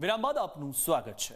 વિરામ બાદ આપનું સ્વાગત છે.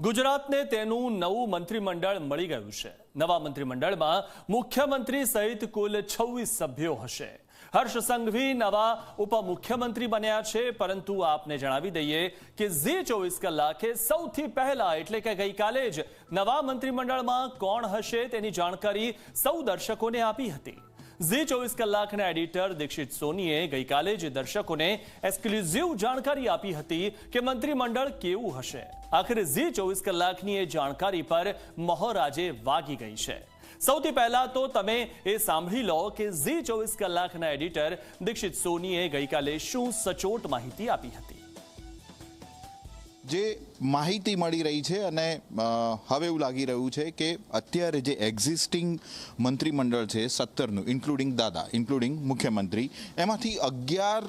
ગુજરાતને તેનું નવું મંત્રીમંડળ મળી ગયું છે. નવા મંત્રીમંડળમાં મુખ્યમંત્રી સહિત કુલ છવ્વીસ સભ્યો હશે. હર્ષ સંઘવી નવા ઉપમુખ્યમંત્રી બન્યા છે, પરંતુ આપને જણાવી દઈએ કે ઝી ચોવીસ કલાકે સૌથી પહેલા, એટલે કે ગઈકાલે જ, નવા મંત્રીમંડળમાં કોણ હશે તેની જાણકારી સૌ દર્શકોને આપી હતી. ઝી ચોવીસ કલાકના એડિટર દીક્ષિત સોનીએ ગઈકાલે જે દર્શકોને એક્સક્લુઝિવ જાણકારી આપી હતી કે મંત્રીમંડળ કેવું હશે. આખરે ઝી ચોવીસ કલાકની એ જાણકારી પર મહોર આજે વાગી ગઈ છે. સૌથી પહેલા તો તમે એ સાંભળી લો કે ઝી ચોવીસ કલાકના એડિટર દીક્ષિત સોનીએ ગઈકાલે શું સચોટ માહિતી આપી હતી. જે માહિતી મળી રહી છે અને હવે એવું લાગી રહ્યું છે કે અત્યારે જે એક્ઝિસ્ટિંગ મંત્રીમંડળ છે સત્તરનું ઇન્ક્લુડિંગ દાદા ઇન્ક્લુડિંગ મુખ્યમંત્રી, એમાંથી અગિયાર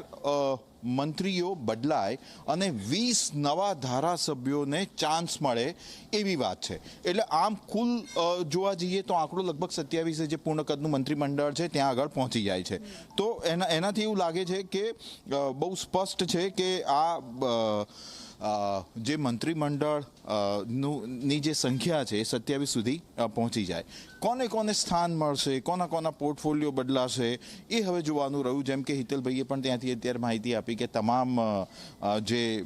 મંત્રીઓ બદલાય અને વીસ નવા ધારાસભ્યોને ચાન્સ મળે એવી વાત છે. એટલે આમ કુલ જોવા જઈએ તો આંકડો લગભગ સત્યાવીસે જે પૂર્ણ કદનું મંત્રીમંડળ છે, ત્યાં આગળ પહોંચી જાય છે. તો એના, એનાથી એવું લાગે છે કે બહુ સ્પષ્ટ છે કે આ જે મંત્રીમંડળની જે સંખ્યા છે એ સત્યાવીસ સુધી પહોંચી જાય. કોને કોને સ્થાન મળશે, કોના કોના પોર્ટફોલિયો બદલાશે, એ હવે જોવાનું રહ્યું. જેમ કે હિતલભાઈએ પણ ત્યાંથી અત્યારે માહિતી આપી કે તમામ જે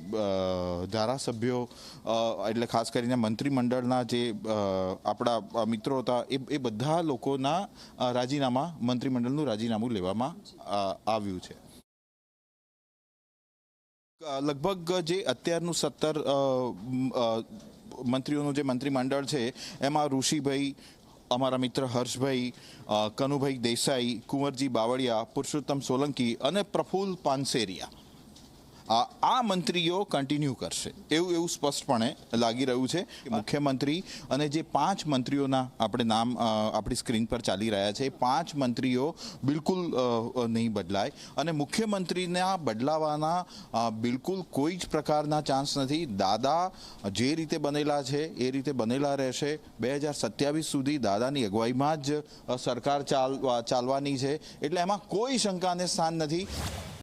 ધારાસભ્યો એટલે ખાસ કરીને મંત્રીમંડળના જે આપણા મિત્રો હતા, એ એ બધા લોકોના રાજીનામા મંત્રીમંડળનું રાજીનામું લેવામાં આવ્યું છે. લગભગ જે અત્યારનું સત્તર મંત્રીઓનું જે મંત્રીમંડળ છે, એમાં ઋષિભાઈ, અમારા મિત્ર હર્ષભાઈ કનુભાઈ દેસાઈ, કુંવરજી બાવળિયા, પુરુષોત્તમ સોલંકી અને પ્રફુલ્લ પાનસેરિયા. આ મંત્રીઓ કન્ટિન્યુ કરશે. એવું એવું સ્પષ્ટપણે લાગી રહ્યું છે મુખ્યમંત્રી અને જે પાંચ મંત્રીઓના આપણે નામ આપણી સ્ક્રીન પર ચાલી રહ્યા છે પાંચ મંત્રીઓ બિલકુલ નહીં બદલાય. અને મુખ્યમંત્રીના બદલાવાના બિલકુલ કોઈ જ પ્રકારના ચાન્સ નથી. દાદા જે રીતે બનેલા છે, એ રીતે બનેલા રહેશે. બે હજાર સત્યાવીસ સુધી દાદાની અગવાઈમાં જ સરકાર ચાલવા, ચાલવાની છે. એટલે એમાં કોઈ શંકાને સ્થાન નથી.